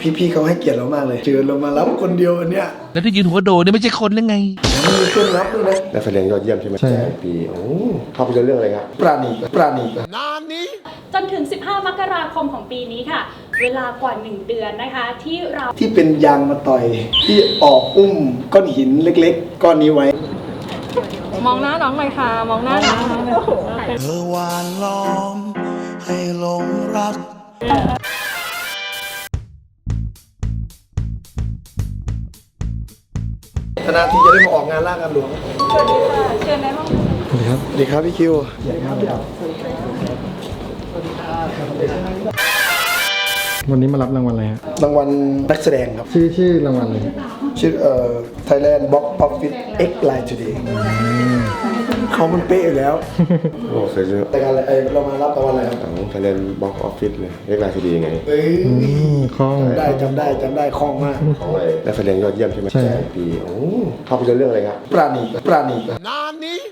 พี่ๆเขาให้เกียรติเรามากเลยเจอเรามารับคนเดียวอันเนี้ยแล้วที่ยืนหัวโดดเนี่ยไม่ใช่คนหรือไงแถมมีเครื่องรับด้วยนะนักแสดงยอดเยี่ยมใช่ไหมใช่แสงปีโอ้ภาพยนตร์เรื่องอะไรครับ ปราณีปราณีจนถึง 15 มกราคมของปีนี้ค่ะ เวลากว่า 1 เดือนนะคะ ที่เราที่เป็นยางมาต่อย ที่ออกอุ้มก้อนหินเล็กๆ ก้อนนี้ไว้ มองหน้าน้องหน่อยค่ะ มองหน้าน้องหน่อย เธอหวานล้อมให้หลงรัก นาทีจะได้มาออกงานล่างานหลวงสวัสดีค่ะเชิญในห้องสวัสดีครับสวัสดีครับพี่คิววันนี้มารับรางวัลอะไรฮะรางวัลนักแสดงครับ ชื่อชื่อรางวัลอะไรฮะชื่อเอ่อ Thailand Box Office X Line Today เขามันเป๊ะอยู่แล้วโอ้เคยเจอแต่การอะไรเอ้ยเรามารับรางวัลอะไรครับหนังไทยแลนด์บ็อกออฟฟิศเลยเรียกรายคดียังไงเอ้ยนี่คล่อง ได้จำได้จำได้คล่องมาก ของอะไรนักแสดงยอดเยี่ยมใช่ไหมใช่ แสงปีโอ้ภาพยนตร์เรื่องอะไรครับ ปราณีปราณี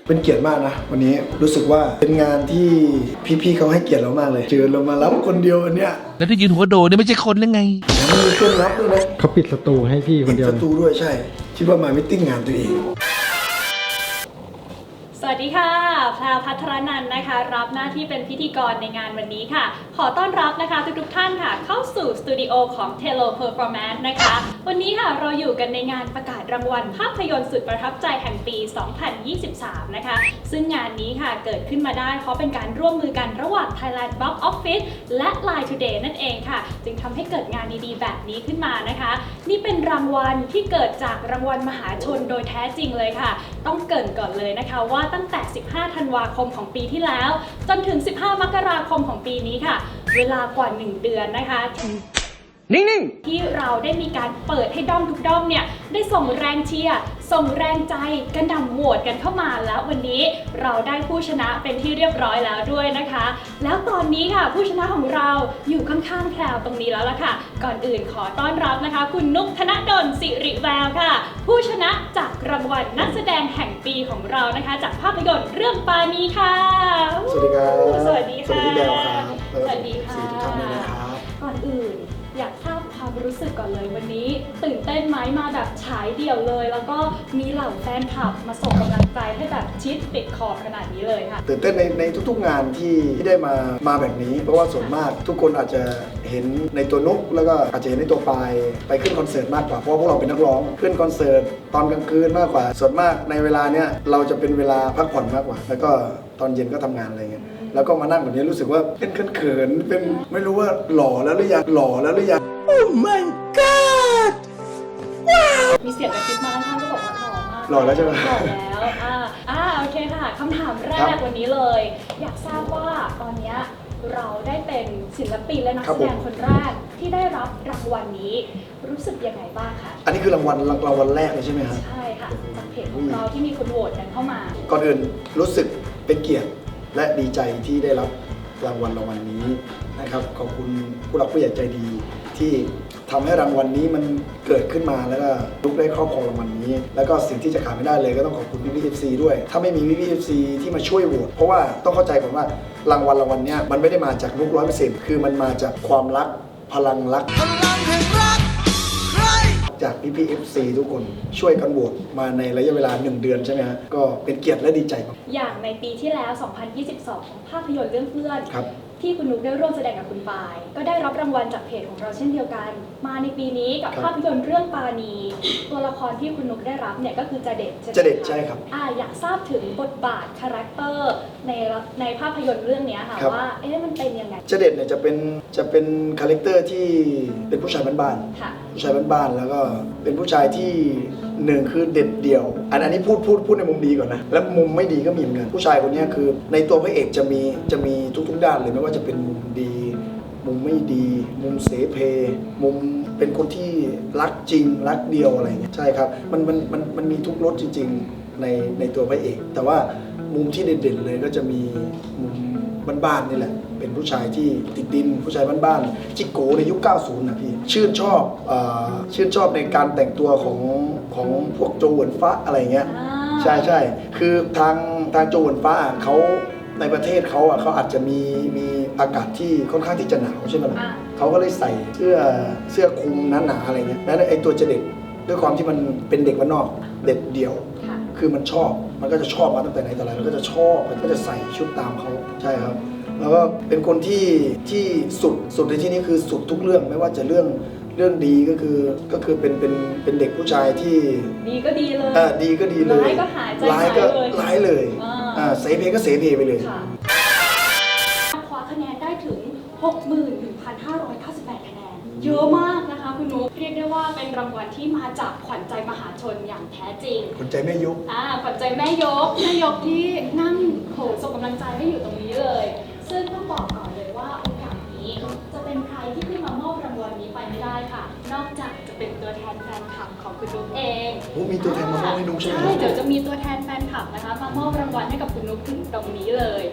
เป็นเกียรติมากนะ วันนี้รู้สึกว่าเป็นงานที่พี่ๆเขาให้เกียรติเรามากเลยเจอเรามารับคนเดียวอันเนี้ยแล้วที่ยืนหัวโดดเนี่ยไม่ใช่คนหรือไงแถมมีเครื่องรับด้วยนะเขาปิดสตูให้พี่คนเดียวปิประตูด้วยใช่คิดว่ามามิทติ้งงานตัวเอง สวัสดีค่ะแพรวพัทรนันท์นะคะ รับหน้าที่เป็นพิธีกรในงานวันนี้ค่ะ ขอต้อนรับนะคะทุกๆท่านค่ะ เข้าสู่สตูดิโอของ Telo Performance นะคะ วันนี้ค่ะเราอยู่กันในงานประกาศรางวัลภาพยนตร์สุดประทับใจแห่งปี 2023 นะคะ ซึ่งงานนี้ค่ะเกิดขึ้นมาได้เพราะเป็นการร่วมมือกันระหว่าง Thailand Box Office และ Line Today นั่นเองค่ะ จึงทำให้เกิดงานดีๆ แบบนี้ขึ้นมานะคะ นี่เป็นรางวัลที่เกิดจากรางวัลมหาชนโดยแท้จริงเลยค่ะ ต้องเกรินก่อนเลยนะคะว่าตั้งแต่ 15 ธันวาคมของปีที่แล้ว จนถึง 15 มกราคมของปีนี้ค่ะ เวลากว่า 1 เดือนนะคะ นิ่งๆ ที่เราได้มีการเปิดให้ด้อมทุกด้อมเนี่ยได้ส่งแรงเชียร์ส่งแรงใจกระหน่ำโหวตกันเข้ามาแล้ววันนี้เราได้ผู้ชนะเป็นที่เรียบร้อยแล้วด้วยนะคะ แล้วตอนนี้ค่ะผู้ชนะของเราอยู่ข้างๆแพรวตรงนี้แล้วล่ะค่ะ ก่อนอื่นขอต้อนรับนะคะ คุณนุกธนดลสิริแววค่ะ ผู้ชนะจากรางวัลนักแสดงแห่งปีของเรานะคะ จากภาพยนตร์เรื่องปานีค่ะ สวัสดีครับ สวัสดีค่ะ สวัสดีแบลครับสวัสดีค่ะสวัสดีทุกท่านด้วยนะครับก่อนอื่น อยากทราบความรู้สึกก่อนเลยวันนี้ ตื่นเต้นไหมมาแบบฉายเดี่ยวเลย แล้วก็มีเหล่าแฟนคลับมาส่งกำลังใจให้แบบชิดติดขอบขนาดนี้เลยค่ะ ตื่นเต้นในในทุกๆงานที่ที่ได้มามาแบบนี้ เพราะว่าส่วนมากทุกคนอาจจะเห็นในตัวนุกแล้วก็อาจจะเห็นในตัวปลายไปขึ้นคอนเสิร์ตมากกว่าเพราะว่าพวกเราเป็นนักร้องขึ้นคอนเสิร์ตตอนกลางคืนมากกว่า ส่วนมากในเวลาเนี้ยเราจะเป็นเวลาพักผ่อนมากกว่า แล้วก็ตอนเย็นก็ทำงานอะไรเงี้ย แล้วก็มานั่งแบบนี้รู้สึกว่าเป็นเขินๆเป็นไม่รู้ว่าหล่อแล้วหรือยังหล่อแล้วหรือยังมีเสียงกระซิบมาข้างๆก็บอกว่าหล่อมากหล่อแล้วใช่ไหม หล่อแล้วอ่าอ่าโอเคค่ะคำถามแรครักบวันนี้เลย อยากทราบว่าตอนเนี้ยเราได้เป็นศิลปินและนักครับแสผมดงคนแรกที่ได้รับรางวัลนี้ รู้สึกยังไงบ้างคะอันนี้คือรางวัลรางวัลแรกเลยใช่ไหมครับ ใช่ค่ะจากเพจของเราที่มีคนโหวตกันเข้ามา ก่อนอื่นรู้สึกเป็นเกียรติ และดีใจที่ได้รับรางวัลรางวัลนี้นะครับ ขอบคุณผู้หลักผู้ใหญ่ใจดี ที่ทำให้รางวัลนี้มันเกิดขึ้นมาแล้วก็ลุกได้ครอบครองรางวัลนี้ แล้วก็สิ่งที่จะขาดไม่ได้เลยก็ต้องขอบคุณพี่พีเอฟซีด้วย ถ้าไม่มีพี่พีเอฟซีที่มาช่วยโหวตเพราะว่าต้องเข้าใจก่อนว่ารางวัลรางวัลเนี้ยมันไม่ได้มาจากลุกร้อยเปอร์เซ็นต์คือมันมาจากความรักพลังรัก จากพี่พีเอฟซีทุกคนช่วยกันโหวตมาในระยะเวลา 1 เดือนใช่ไหมฮะก็เป็นเกียรติและดีใจมาก อย่างในปีที่แล้ว 2022 ภาพยนตร์เรื่องเพื่อน ครับ ที่คุณนุ๊กได้ร่วมแสดงกับคุณปาย ก็ได้รับรางวัลจากเพจของเราเช่นเดียวกัน มาในปีนี้กับครับภาพยนตร์เรื่องปาณีตัวละครที่คุณนุ๊กได้รับเนี่ยก็คือจเด็ดใช่ไหมจเด็ดคะใช่ครับอ่าอยากทราบถึงบทบาทคาแรคเตอร์ในในภาพยนตร์เรื่องเนี้ยค่ะครับว่าเอ๊ะมันเป็นยังไงเจเด็ดเนี่ยจะเป็นจะเป็นคาแรคเตอร์ที่เป็นผู้ชายบ้านค่ะๆผู้ชายบ้านๆแล้วก็เป็นผู้ชายที่หนึ่งคือเด็ดเดี่ยวอันอันนี้พูดพูดพูดในมุมดีก่อนนะแล้วมุมไม่ดีก็มีเหมือนกันผู้ชายคนเนี้ยคือในตัวพระเอกจะมีจะมีทุกๆด้านเลยไม่ว่าจะเป็นมุมดี มุมไม่ดี มุมเสเพมุมเป็นคนที่รักจริง รักเดียวอะไรเงี้ยใช่ครับมันมันมันมันมีทุกรสจริง ๆ ในในตัวพระเอก แต่ว่ามุมที่เด่นๆเลยก็จะมีมุมบ้านๆนี่แหละ เป็นผู้ชายที่ติดดิน ผู้ชายบ้านๆจิกโกในยุค 90 นะพี่ ชื่นชอบเอ่อชื่นชอบในการแต่งตัวของของพวกโจเหวินฟ้าอะไรเงี้ยอ่าใช่ใช่ คือทางทางโจเหวินฟ้าอะเขา ในประเทศเขาอะเขาอาจจะมีมีอากาศที่ค่อนข้างที่จะหนาวใช่ไหมล่ะอ่า เขาก็เลยใส่เสื้อเสื้อคลุมหนาๆอะไรเงี้ยแล้วไอ้ตัวเจเด็กด้วยความที่มันเป็นเด็กวันนอกเด็กเดี่ยว ค่ะ คือมันชอบ มันก็จะชอบมาตั้งแต่ไหนแต่ไรมันก็จะชอบ มันก็จะใส่ชุดตามเขาใช่ครับ แล้วก็เป็นคนที่ที่สุดสุดในที่นี้คือสุดทุกเรื่องไม่ว่าจะเรื่องเรื่องดีก็คือก็คือเป็นเป็นเป็นเด็กผู้ชายที่ดีก็ดีเลย เอ่อดีก็ดีเลยร้ายก็หายใจร้ายก็หายเลย ร้ายเลย อ่า อ่าเสเพก็เสเพไปเลย ค่ะคว้าคะแนนได้ถึง 61,598 คะแนน เยอะมากนะคะคุณนุ๊กเรียกได้ว่าเป็นรางวัลที่มาจากขวัญใจมหาชนอย่างแท้จริง คนใจแม่ยกอ่าขวัญใจแม่ยกแม่ยกที่นั่งโหส่งกำลังใจให้อยู่ตรงนี้เลย ซึ่งต้องบอกก่อนเลยว่าโอกาสนี้จะเป็นใครที่ขึ้นมามอบรางวัลนี้ไปไม่ได้ค่ะ นอกจากจะเป็นตัวแทนแฟนคลับของ คุณนุ๊กเองโอ้มีตัวแทนมามอบให้นุ๊กใช่ไหม ใช่เดี๋ยวจะมีตัวแทนแฟนคลับนะคะมามอบรางวัลให้กับคุณนุ๊กถึงตรงนี้เลย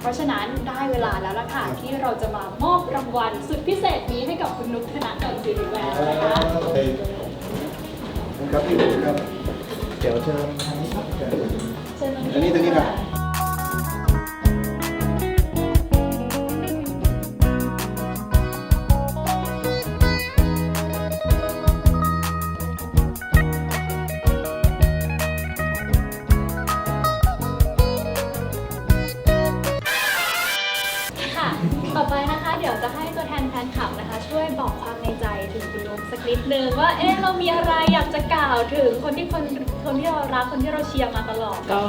เพราะฉะนั้นได้เวลาแล้วล่ะค่ะที่เราจะมามอบรางวัลสุดพิเศษนี้ให้กับคุณนุ๊กธนดลศิริแววนะคะครับพี่นุ๊กครับเดี๋ยวเชิญทางนี้ครับเชิญตรงอันนี้ตรงนี้ครับากจะกล่าวถึงคนที่คนคนที่เรารักคนที่เราเชียร์มาตลอด ก็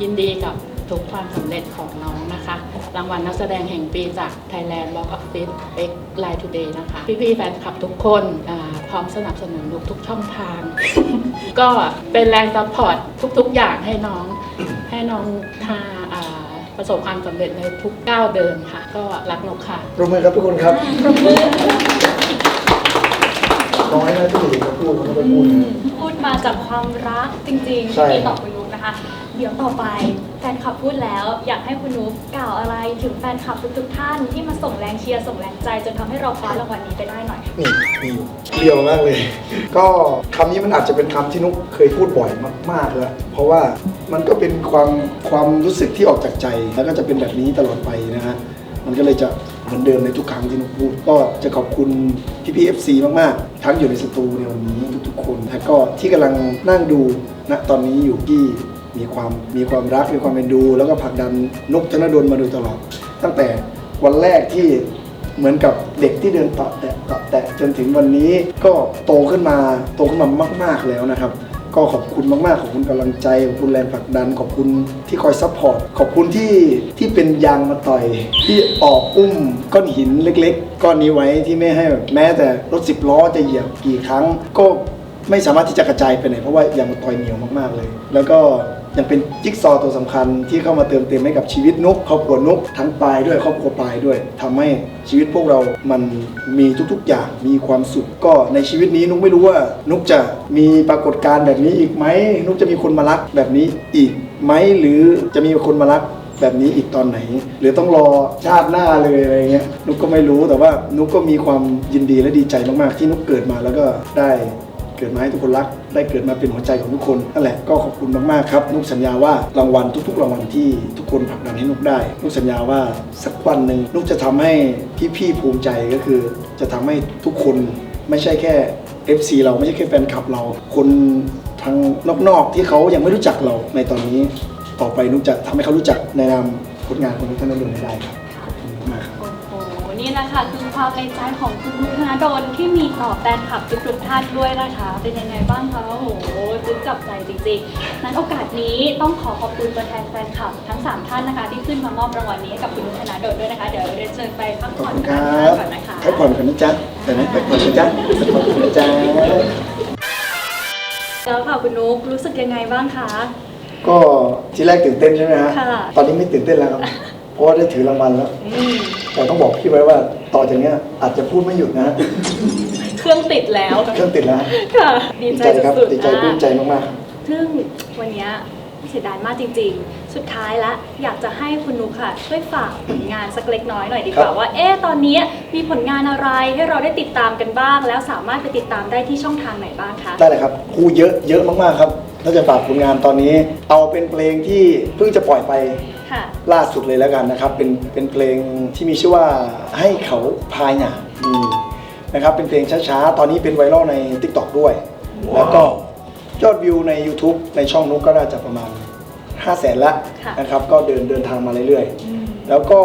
ยินดีกับทุกความสำเร็จของน้องนะคะ รางวัลนักแสดงแห่งปีจาก Thailand Box Office X Line Today นะคะ พี่ๆแฟนคลับทุกคนอาพร้อมสนับสนุนทุกๆช่องทาง ก็เป็นแรงซัพพอร์ตทุกๆอย่างให้น้อง ให้น้องทาอ่าประสบความสำเร็จในทุกก้าวเดินค่ะ ก็รักนกค่ะปรบมือครับทุกคนครับ น้อยนะที่หญิงเขาพูดเขาไม่พูดนะพูดมาจากความรักจริงๆใช่ ที่มีต่อคุณนุ๊กนะคะ เดี๋ยวต่อไปแฟนคลับพูดแล้ว อยากให้คุณนุ๊กกล่าวอะไรถึงแฟนคลับทุกๆท่านที่มาส่งแรงเชียร์ส่งแรงใจจนทำให้เราคว้ารางวัลนี้ไปได้หน่อย นี่มีอยู่เรียวมากเลย ก็คำนี้มันอาจจะเป็นคำที่นุกเคยพูดบ่อยมากๆแล้ว เพราะว่ามันก็เป็นความความรู้สึกที่ออกจากใจ แล้วก็จะเป็นแบบนี้ตลอดไปนะฮะ มันก็เลยจะ เหมือนเดิมในทุกครั้งที่นุกพูดก็จะขอบคุณพี่พีเอฟซีมาก ๆ ทั้งอยู่ในสตูในวันนี้ทุก ๆ คน แล้วก็ที่กำลังนั่งดูณตอนนี้อยู่ที่มีความมีความรักมีความเป็นดู แล้วก็ผลักดันนกธนดลมาโดยตลอด ตั้งแต่วันแรกที่เหมือนกับเด็กที่เดินตาะแตะตาะแตะจนถึงวันนี้ก็โตขึ้นมาโตขึ้นมามาก ๆแล้วนะครับ ก็ขอบคุณมากๆ ขอบคุณกำลังใจ ขอบคุณแรงผลักดัน ขอบคุณที่คอยซัพพอร์ต ขอบคุณที่ที่เป็นยางมาต่อย ที่ออกอุ้มก้อนหินเล็กๆ ก้อนนี้ไว้ที่ไม่ให้แบบแม้แต่รถสิบล้อจะเหยียบกี่ครั้ง ก็ไม่สามารถที่จะกระจายไปไหนเพราะว่ายางมาต่อยเหนียวมากๆเลย แล้วก็ ยังเป็นจิ๊กซอว์ตัวสำคัญที่เข้ามาเติมเต็มให้กับชีวิตนุกครอบครัวนุกทั้งปายด้วยครอบครัวปายด้วยทำให้ชีวิตพวกเรามันมีทุกๆอย่างมีความสุขก็ในชีวิตนี้นุกไม่รู้ว่า นุกจะมีปรากฏการณ์แบบนี้อีกไหมนุกจะมีคนมารักแบบนี้อีกไหมหรือจะมีคนมารักแบบนี้อีกตอนไหน หรือต้องรอชาติหน้าเลยอะไรเงี้ยนุกก็ไม่รู้แต่ว่านุกก็มีความยินดีและดีใจมากๆ ที่นุกเกิดมาแล้วก็ได้ เกิดมาให้ทุกคนรัก ได้เกิดมาเป็นหัวใจของทุกคนนั่นแหละก็ขอบคุณมากๆครับนุกสัญญาว่ารางวัลทุกๆรางวัลที่ทุกคนผลักดันให้นุกได้นุกสัญญาว่าสักวันหนึ่งนุกจะทำให้พี่ๆภูมิใจก็คือ จะทำให้ทุกคนไม่ใช่แค่ FC เราไม่ใช่แค่แฟนคลับเรา คนทางนอกๆที่เขายังไม่รู้จักเราในตอนนี้ต่อไปนุกจะทำให้เขารู้จักในนามผลงานของนุกท่านนั้นได้ครับขอบคุณมากครับโอ้โหนี่แหละค่ะคือ ความในใจของคุณนุ๊กธนดลที่มีต่อแฟนคลับทุกๆท่านด้วยนะคะ เป็นยังไงบ้างคะโอ้โหซึ้งจับใจจริงๆนั้นโอกาสนี้ต้องขอขอบคุณตัวแทนแฟนคลับทั้ง 3 ท่านนะคะ ที่ขึ้นมามอบรางวัลนี้ให้กับคุณนุ๊กธนดลด้วยนะคะ เดี๋ยวเรียนเชิญไปพักขอบผ่อนคุณคกัรันบก่อนนะคะ พักผ่อนกันนะจ๊ะแต่นะพักผ่อนนะจ๊ะพักผ่อนกันนะจ๊ะแล้วค่ะคุณนุ๊กรู้สึกยังไงบ้างคะ ก็ทีแรกตื่นเต้นใช่ไหมฮะค่ะ ตอนนี้ไม่ตื่นเต้นแล้วครับ เพราะว่าได้ถือรางวัลแล้วอืมแต่ต้องบอกพี่ไว้ว่าต่อจากเนี้ยอาจจะพูดไม่หยุดนะฮะเครื่องติดแล้วเครื่องติดแล้วฮะค่ะดีดีใจใจครับสุดๆดีใจอะปลื้มใจมากๆครับซึ่งวันเนี้ยเสียดายมากจริง ๆ สุดท้ายละอยากจะให้คุณนุกค่ะ ช่วยฝากผลงานสักเล็กน้อยหน่อยดีกว่าครับว่า เอ๊ะตอนนี้มีผลงานอะไรให้เราได้ติดตามกันบ้าง แล้วสามารถไปติดตามได้ที่ช่องทางไหนบ้างคะได้เลยครับครูเยอะเยอะมากๆครับถ้าจะฝากผลงานตอนนี้ เอาเป็นเพลงที่เพิ่งจะปล่อยไป ค่ะ ล่าสุดเลยแล้วกันนะครับ เป็นเป็นเพลงที่มีชื่อว่าให้เขาพายหนานี่นะครับ เป็นเพลงช้าๆ ตอนนี้เป็นไวรัลใน TikTok ด้วย แล้วก็ยอดวิวใน YouTube ในช่องนุกก็น่าจะประมาณ 5 0 0แสนละค่ะ นะครับ ก็เดินเดินทางมาเรื่อยๆ แล้วก็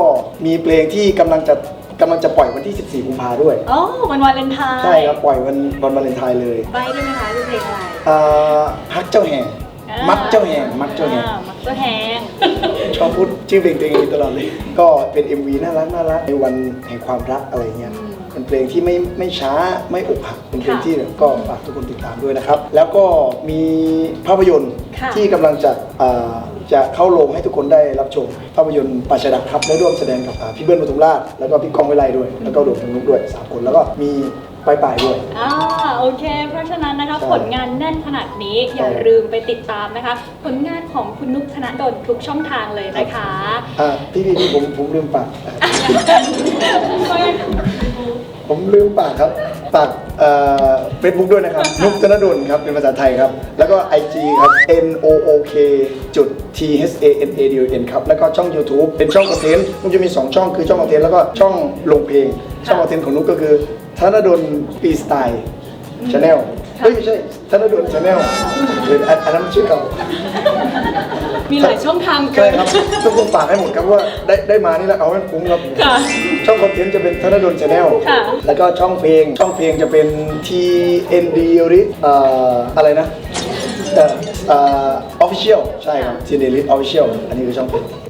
มีเพลงที่กำลังจะกำลังจะปล่อยวันที่ 14 กุมภาด้วย อ๋อวันวาเลนไทน์ใช่ครับ ปล่อยวันวันวาเลนไทน์เลย ใบได้ไหมคะคือเพลงอะไร อ่าฮักเจ้าแห่งอ่ มักเจ้าแห่งมักเจ้าแห่งอ่มักเจ้าแหง ชอบพูดชื่อเพลงตัวเองตลอดเลย ก็เป็น MV น่ารักน่ารักในวันแห่งความรักอะไรเงี้ยเป็นเพลงที่ไม่ไม่ช้าไม่อกหักเป็นเพลงค่ะที่ก็ฝากทุกคนติดตามด้วยนะครับ แล้วก็มีภาพยนตร์ค่ะที่กำลังจะอ่าจะเข้าโรงให้ทุกคนได้รับชม ภาพยนตร์ปัชดักครับได้ร่วมแสดงกับอ่าพี่เบิ้ลปทุมราชแล้วก็พี่กองไวไลด้วย แล้วก็โดดทางนุกด้วยสามคนแล้วก็มี ปลายปลายๆด้วย อ่าโอเค เพราะฉะนั้นนะคะใช่ ผลงานแน่นขนาดนี้ใช่อย่าลืมไปติดตามนะคะ ผลงานของคุณนุกธนดลทุกช่องทางเลยนะคะ อ่าพี่พี่พี่ผมผมลืมปากอ่าผมลืมปากครับปากเฟซบุ๊กด้วยนะครับนุกธนดลครับเป็นภาษาไทยครับ แล้วก็ IG ครับ N O O K จุด T H A N A D O N ครับ แล้วก็ช่อง YouTube เป็นช่องคอนเทนต์นุกจะมี 2 ช่องคือช่องคอนเทนต์แล้วก็ช่องลงเพลง ช่องคอนเทนต์ของนุกก็คือ ธนดลปีสไตล์ชาแนลเฮ้ยไม่ใช่ธนดลชาแนลอันอันนั้นมันชื่อเก่ามีหลายช่องทางเกิใช่น ครับต้องคนฝากให้หมดครับว่าได้ได้มานี่แล้วเอาให้คุ้มครับค่ะช่องคอนเทนต์จะเป็นธนดลชาแนลค่ะ แล้วก็ช่องเพลงช่องเพลงจะเป็น TND ริเอ่ออะไรนะเอ่อเอ่อ official ใช่ครับ TND ริ official อันนี้คือช่องเพลง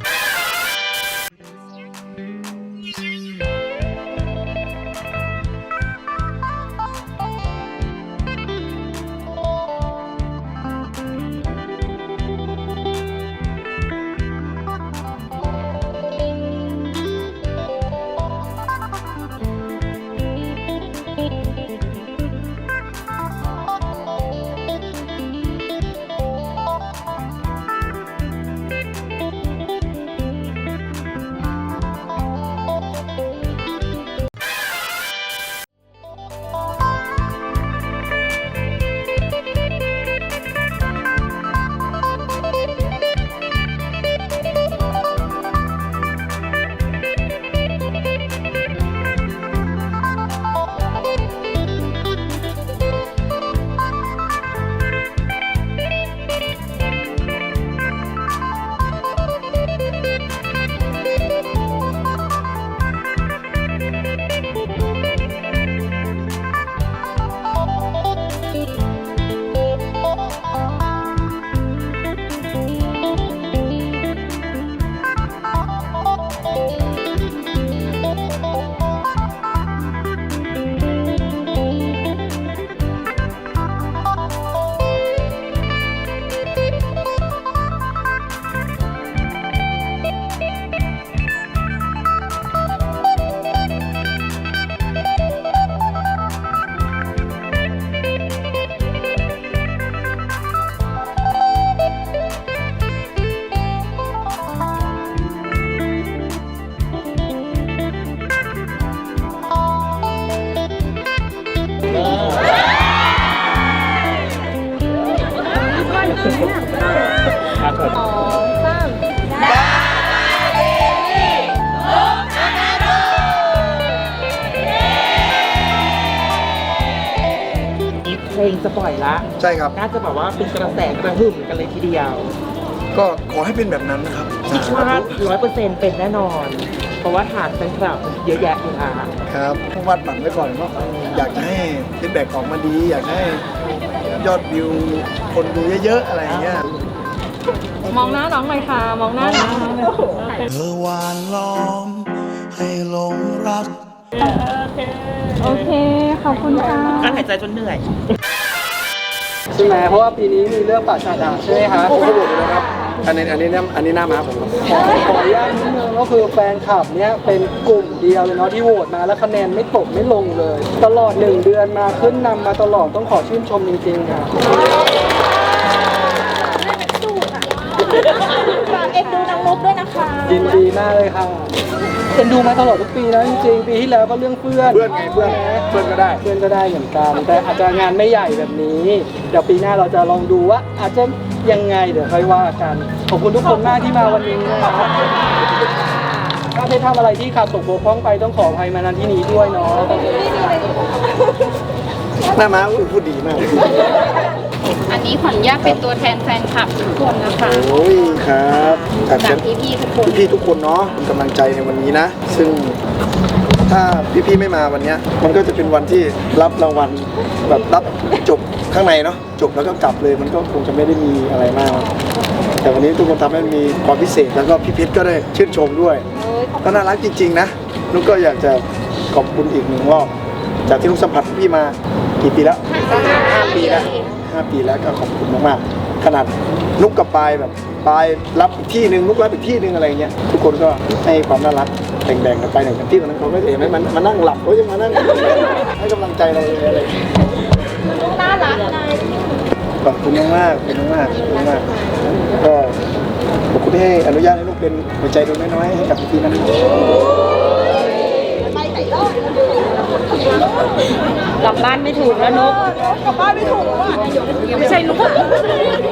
ใช่ครับ น่าจะแบบว่าเป็นกระแสกระหึ่มกันเลยทีเดียว ก็ขอให้เป็นแบบนั้นนะครับคิดว่าร้อยเปอร์เซ็นต์เป็นแน่นอน เพราะว่าฐานแฟนคลับเยอะแยะเลยค่ะครับผมวัดฝันไว้ก่อนว่าอยากจะให้ฟีดแบ็กออกมาดี อยากให้ยอดวิวคนดูเยอะๆอะไรอย่างเงี้ยมองหน้าน้องหน่อยค่ะ มองหน้าน้องหน่อยเธอหวานล้อม ให้หลงรัก โอเค ขอบคุณค่ะการหายใจจนเหนื่อย ใช่ไหมเพราะว่าปีนี้มีเรื่องป่าชาดาใช่ไหมคะ ผมก็บอกเลยนะครับอันนี้อันนี้หน้าอันนี้หน้าม้าผมครับขอขออนุญาตนิดนึงก็คือแฟนคลับเนี้ยเป็นกลุ่มเดียวเลยเนาะที่โหวตมาแล้วคะแนนไม่ตกไม่ลงเลย ตลอดหนึ่งเดือนมาขึ้นนำมาตลอดต้องขอชื่นชมจริงๆค่ะ เอ็นดูน้องนุ๊กด้วยนะคะยินดีมากเลยค่ะเอ็นดูมาตลอดทุกปีนะจริงๆปีที่แล้วก็เรื่องเพื่อนเพื่อนไงเพื่อนเพื่อนก็ได้ เพื่อนก็ได้เหมือนกัน แต่อาจจะงานไม่ใหญ่แบบนี้ เดี๋ยวปีหน้าเราจะลองดูว่า อาจจะยังไงเดี๋ยวค่อยว่ากันขอบคุณทุกคนมากที่มาวันนี้นะครับถ้าได้ทำอะไรที่ขาดตกบกพร่องไปต้องขออภัยมาณที่นี้ด้วยเนาะหน้าม้าอุ๊ยพูดดีมาก อันนี้ขวัญญาตเป็นตัวแทนแฟนคลับทุกคนนะคะโอ้ยครับจากจากพี่ๆทุกคนพี่ๆทุกคนเนาะเป็นกำลังใจในวันนี้นะ ซึ่งถ้าพี่ๆไม่มาวันเนี้ยมันก็จะเป็นวันที่รับรางวัลแบบรับจบข้างในเนาะจบแล้วก็กลับเลยมันก็คงจะไม่ได้มีอะไรมาก แต่วันนี้ทุกคนทำให้มีความพิเศษแล้วก็พี่พิษก็ได้ชื่นชมด้วยก็น่ารักจริง ๆ นะนุกก็อยากจะขอบคุณอีกหนึ่งรอบจากที่นุกสัมผัสพี่มากี่ปีแล้วห้าปีแล้ว ห้าปีแล้วก็ขอบคุณมากๆขนาดนุกกับปายแบบปายรับอีกที่หนึ่งนุกรับอีกที่หนึ่งอะไรเงี้ยทุกคนก็ให้ความน่ารักแบ่งๆกันไปหนึ่งกันที่ตอนนั้นเขาไม่เห็นไหมมันมานั่งหลับเขาจะมานั่งให้กำลังใจเราเลยอะไรอย่างเงี้ยน่ารักนะขอบคุณมากๆขอบคุณมากๆขอบคุณมากๆก็ขอบคุณที่ให้อนุญาตให้ลูกเป็นหัวใจดวงน้อยๆให้กับพี่ๆนะครับ กลับบ้านไม่ถูกแล้วนกกลับบ้านไม่ถูกว่ะไม่ใช่นุก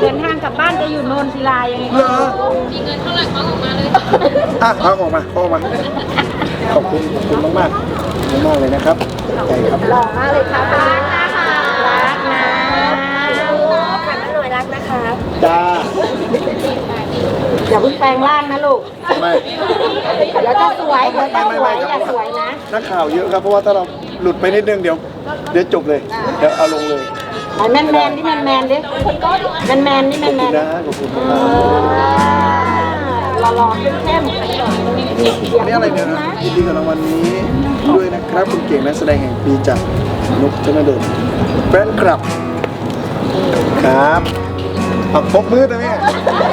เดินทางกลับบ้านจะอยู่โนนศิลายังไงเหรอมีเงินเท่าไหร่เขาออกมาเลยอะเอาออกมาเอาออกมาขอบคุณขอบคุณมากมากๆมากๆเลยนะครับใจครับหล่อมากเลยค่ะรักนะคะรักนะขันมาหน่อยรักนะคะจ้า อย่าเพิ่งแปลงร่างนะลูก ไม่เดี๋ยวจะสวยเดี๋ยวจะสวยอย่าสวยนะ นักข่าวเยอะครับ เพราะว่าถ้าเราหลุดไปนิดนึงเดี๋ยว เดี๋ยวจบเลย เดี๋ยวเอาลงเลยไอ้แมนแมนนี่แมนแมนดิแมนแมนนี่แมขอบนแมคุณนนะขอบคุณมากหล่อหล่อเข้มเข้มๆนี่อะไรเนี่ยนะยินดีกับรางวัลนี้ด้วยนะครับคุณเก่งนักแสดงแห่งปีจากนุกธนดลแฟนคลับ ครับเอาปกมือตรงนี้แล้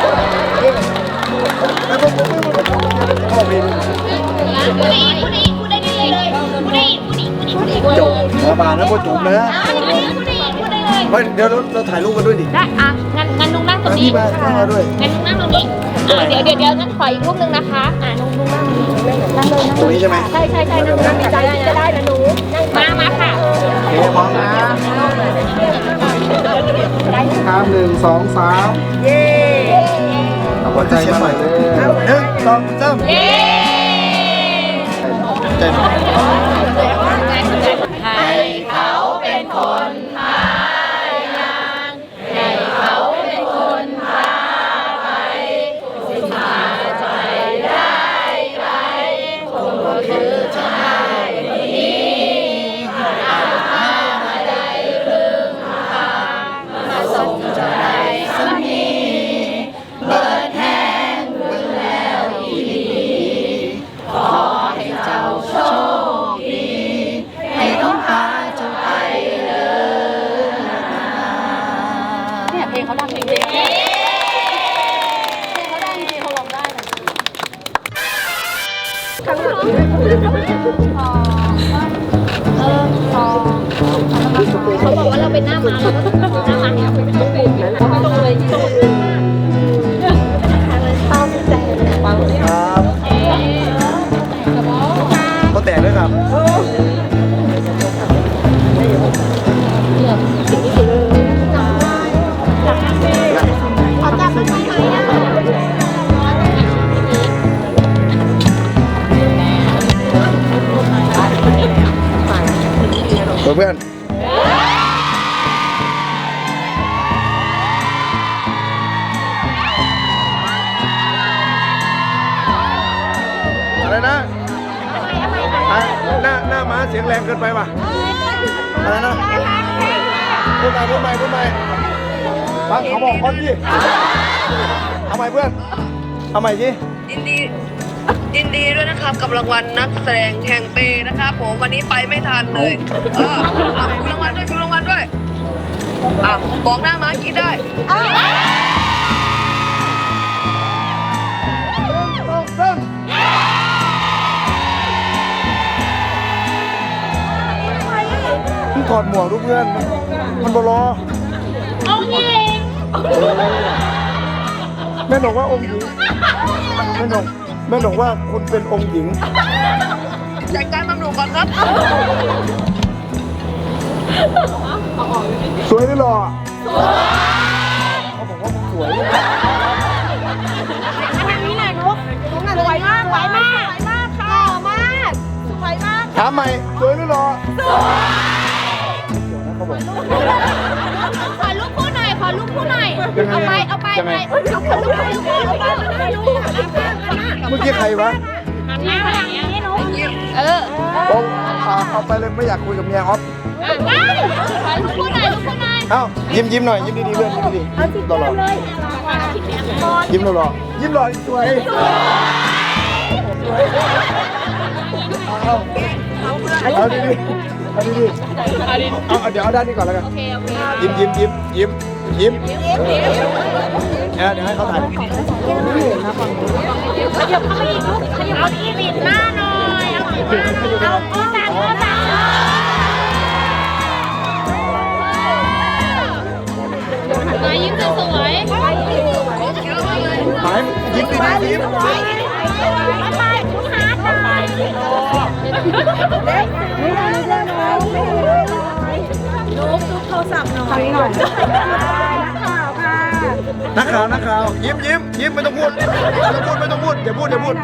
วปกมือปกมือพ่อมีจบมาบานนะพ่อจุ๋มนะเฮ้ยเดี๋ยวเราเราถ่ายรูปกันด้วยดิได้อะงั้นงั้นนุ๊กนั่งตรงมานี้พี่มาเข้ามาด้วยงั้นนุ๊กนั่งตรงนี้อะเดี๋ยวเดี๋ยวเดี๋ยวงั้นขออีกรูปหนึ่งนะคะอะนุ๊กนุ๊กนั่งนั่งเลยนั่งตรงนี้ใช่ไหมใช่ใช่ใช่นั่งนั่งใจจะได้นะหนูมามาค่ะโอเคมองนะครับหนึ่งสองสามเย้ เอาหัวใจมาหน่อยเลยหนึ่งสองสามเย้ เพลงเขาดังจริงๆ ม้าเสียงแรงเกินไปป่ะอะไรนะพูดไปพูดไปพูดไปฟังเขาบอกคนดิเอาใหม่เพื่อนเอาใหม่สิยินดียินดีด้วยนะครับกับรางวัลนักแสดงแห่งปีนะครับผมวันนี้ไปไม่ทันเลยเออเอาชูรางวัลด้วยชูรางวัลด้วยอะบอกหน้ามาคิดได้ ถอดหมวกดูเพื่อน มันมันบลอเอาเองแม่หนกว่าองค์หญิงแม่หนกแม่หนกว่าคุณเป็นองค์หญิงจัดการบำรุงก่อนครับ สวยหรือหล่อเขาบอกว่ามึงสวยนี่แหละนุ๊กนุ๊กสวยมากสวยมากสวยมากค่ะหล่อมากสวยมาก ถามใหม่สวยหรือหล่อ ขอลูกคู่หน่อยขอลูกคู่หน่อยยังไงเอาไปอะเอาไปยังไปไงลูกคู่ลูกคู่ลูกคู่ลูกคู่ลูกคู่ลูกคู่เมื่อกี้ใครวะหันหน้ามาทางนี้นุ๊กเออโอ้เอาเอาไปเลยไม่อยากคุยกับเมียออฟได้ขอลูกคู่หน่อยลูกคู่หน่อยเอ้ายิ้มยิ้มหน่อยยิ้มดีๆเพื่อนยิ้มดีๆหล่อๆยิ้มหล่อๆยิ้มหล่อสวยเอาเอาดีๆ เอาดีๆเอาเอาเดี๋ยวเอาด้านนี้ก่อนแล้วกัน โอเคโอเคยิ้มยิ้มยิ้มยิ้มยิ้มเออเดี๋ยวให้เขาถ่ายขยับเข้ามาอีกลูกขยับเอาอีกปิดหน้าหน่อย เอาเอาเอาสั่งเอาสั่งมายิ้มสวยถ่ายยิ้มดีๆยิ้มไปคุณฮาร์ดไป ลูกลูกโทรศัพท์หน่อยหน่อยข่าวค่ะนักข่าวนักข่าวยิ้มยิ้มยิ้มไม่ต้องพูดไม่ต้องพูดไม่ต้องพูดอย่าพูดอย่าพูด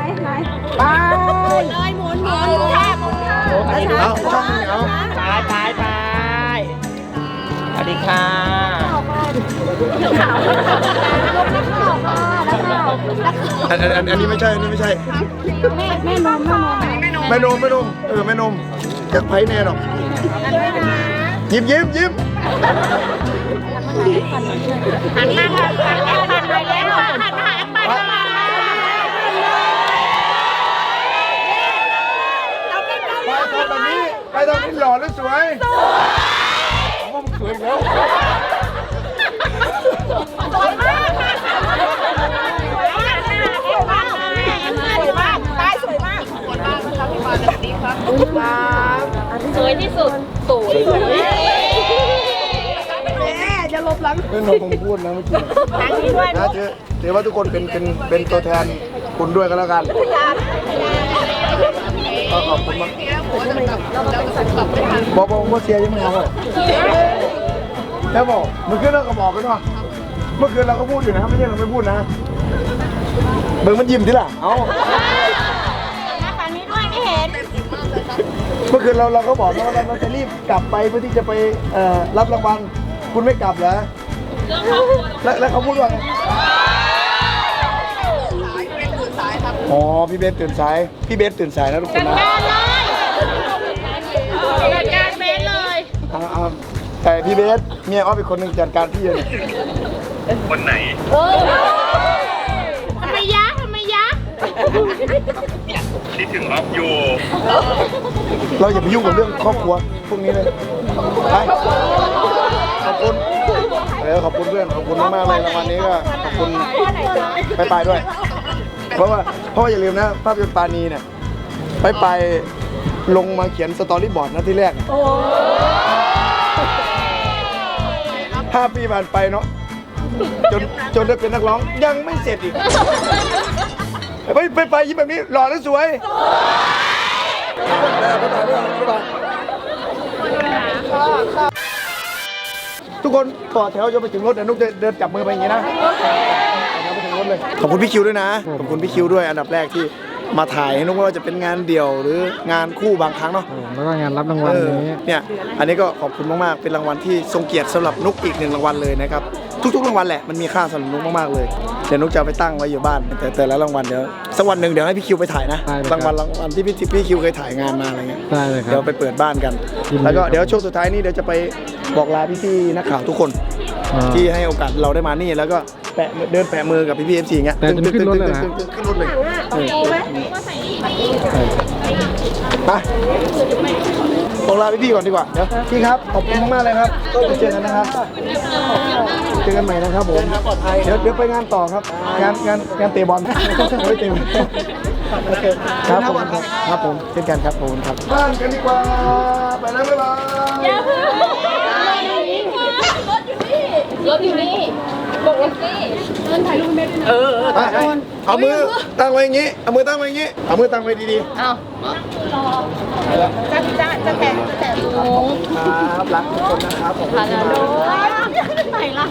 ไปเลยหมุนหมุนค่ะหมุนค่ะเอาช่องนี้เอาไปไปไปสวัสดีค่ะข่าวนักข่าวค่ะนักข่าวนักข่าวอันอันอันอันนี้ไม่ใช่อันนี้ไม่ใช่แม่แม่นมแม่นม แม่นมแม่นมเออแม่นมจะไพ่แน่หรอกอันด้วยนะยิ้มยิ้มยิ้มหันมาค่ะหันมาหันมาแล้วหันมาหันมาหันมาเราเป็นเจ้าไปตอนนี้ไปตอนนี้หล่อหรือสวยผมว่ามึงสวยอีกแล้ว สวยที่สุดสวยแม่จะลบหลังแม่นมผมพูดนะเมื่อกี้หลังนี้ด้วยนะถือถือว่าทุกคนเป็นเป็นเป็นตัวแทนคุณด้วยกันแล้วกันก็ขอบคุณมากบอกบอกว่าเชียร์ยังไม่เอาเลยแล้วบอกเมื่อคืนเราก็บอกกันว่าเมื่อคืนเราก็พูดอยู่นะไม่ใช่เราไม่พูดนะเบิ่งมันยิ้มทีละเอา เมื่อคืนเราเราก็บอกนะว่าเราเราจะรีบกลับไปเพื่อที่จะไปเอ่อรับรางวัลคุณไม่กลับเหรอแล้วแล้วเขาพูดว่าไงอ๋อพี่เบสตื่นสายพี่เบสตื่นสายนะทุกคนนะจัดการเบสเลยเอาเอาแต่พี่เบสเมียออฟอีกคนหนึ่งจัดการพี่เลยทำไมยะทำไมยะ เราอย่าไปยุ่งกับเรื่องครอบครัวพวกนี้เลยไปขอบคุณเออขอบคุณเพื่อนขอบคุณมากๆเลยรางวัลนี้ก็ขอบคุณไปไปด้วย เพราะว่าเพราะว่าอย่าลืมนะภาพยนตร์ปานีเนี่ยไปไปลงมาเขียนสตอรี่บอร์ดนะที่แรกห้าปีผ่านไปเนาะจนจนได้เป็นนักร้องยังไม่เสร็จอีกไปไปไปยิ้มแบบนี้หล่อและสวย บ๊ายบายบ๊ายบายบ๊ายบายทุกคนต่อแถวจนไปถึงรถเดี๋ยวนุ๊กเดินจับมือไปอย่างงี้นะขอบคุณพี่คิวด้วยนะขอบคุณพี่คิวด้วยอันดับแรกที่มาถ่ายให้นุกไม่ว่าจะเป็นงานเดี่ยวหรืองานคู่บางครั้งเนาะแล้วก็งานรับรางวัลเออนี้เนี่ยอันนี้ก็ขอบคุณมากๆเป็นรางวัลที่ทรงเกียรติสำหรับนุกอีกหนึ่งรางวัลเลยนะครับ ทุกๆรางวัลแหละมันมีค่าสำหรับนุกมากๆเลยเดี๋ยวนุกจะเอาไปตั้งไว้อยู่บ้าน แต่แต่ละรางวัลเดี๋ยวสักวันหนึ่งเดี๋ยวให้พี่คิวไปถ่ายนะรางวัลรางวัลที่พี่พี่คิวเคยถ่ายงานมาอะไรเงี้ย ได้เลยคเดี๋รัยวบ ไปเปิดบ้านกัน ยินดีแล้วก็ครับเดี๋ยวช่วงสุดท้ายนี้เดี๋ยวจะไปบอกลาพี่ๆนักข่าวทุกคน อ่าที่ให้โอกาสเราได้มานี่แล้วก็แปะเดินแปะมือกับพี่พีเอฟซีเงี้ยแต่จะไม่ขึ้นรถเลยนะ ตึ้งๆๆๆๆขึ้นรถเลยเออไปบอก ลาพี่ๆก่อนดีกว่าเดี๋ยวพี่ครับขอบคุณมากๆเลยครับไปเจอกันนะครับเจอกันใหม่นะครับผมเดี๋ยวเดี๋ยวไปงานต่อครับ งานงานงานเตะบอลไม่เตะบอลโอเคครับผมครับผมเช่นกันครับผมครับบ้านกันดีกว่าไปแล้วบ๊ายบายอย่าเพิ่งรถอยู่นี่รถอยู่นี่บอกว่าสิเดินถ่ายรูปแม่ด้วยนะเออไป เอามือตั้งไว้อย่างงี้ เอามือตั้งไว้อย่างงี้ เอามือตั้งไว้ดีเอาจะจะจะแตะจะแตะลุงๆครับรักทุกคนนะครับผมฮัลโหลไหนล่ะ